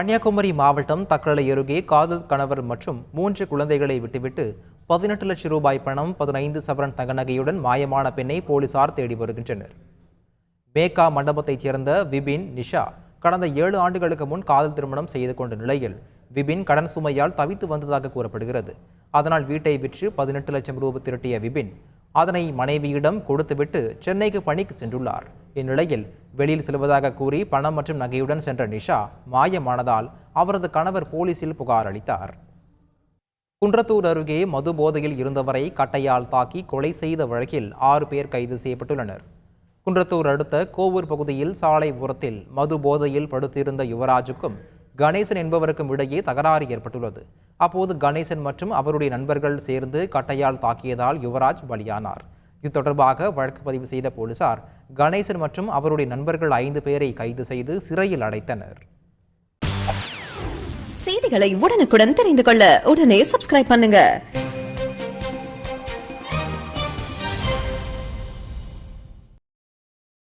கன்னியாகுமரி மாவட்டம் தக்கலை அருகே காதல் கணவர் மற்றும் மூன்று குழந்தைகளை விட்டுவிட்டு பதினெட்டு லட்சம் ரூபாய் பணம் பதினைந்து சவரன் தங்க நகையுடன் மாயமான பெண்ணை போலீசார் தேடி வருகின்றனர். மேகா மண்டபத்தைச் சேர்ந்த விபின் நிஷா கடந்த ஏழு ஆண்டுகளுக்கு முன் காதல் திருமணம் செய்து கொண்ட நிலையில் விபின் கடன் சுமையால் தவித்து வந்ததாக கூறப்படுகிறது. அதனால் வீட்டை விற்று பதினெட்டு லட்சம் ரூபாய் திரட்டிய விபின் அதனை மனைவியிடம் கொடுத்துவிட்டு சென்னைக்கு பணிக்கு சென்றுள்ளார். இந்நிலையில் வெளியில் செல்வதாக கூறி பணம் மற்றும் நகையுடன் சென்ற நிஷா மாயமானதால் அவரது கணவர் போலீசில் புகார் அளித்தார். குன்றத்தூர் அருகே மது போதையில் இருந்தவரை கட்டையால் தாக்கி கொலை செய்த வழக்கில் ஆறு பேர் கைது செய்யப்பட்டுள்ளனர். குன்றத்தூர் அடுத்த கோவூர் பகுதியில் சாலை உரத்தில் மது போதையில் படுத்திருந்த யுவராஜுக்கும் கணேசன் என்பவருக்கும் இடையே தகராறு ஏற்பட்டுள்ளது. அப்போது கணேசன் மற்றும் அவருடைய நண்பர்கள் சேர்ந்து கட்டையால் தாக்கியதால் யுவராஜ் பலியானார். இது தொடர்பாக வழக்கு பதிவு செய்த போலீசார் கணேசன் மற்றும் அவருடைய நண்பர்கள் ஐந்து பேரை கைது செய்து சிறையில் அடைத்தனர். செய்திகளை உடனுக்குடன் தெரிந்து கொள்ள உடனே சப்ஸ்கிரைப் பண்ணுங்க.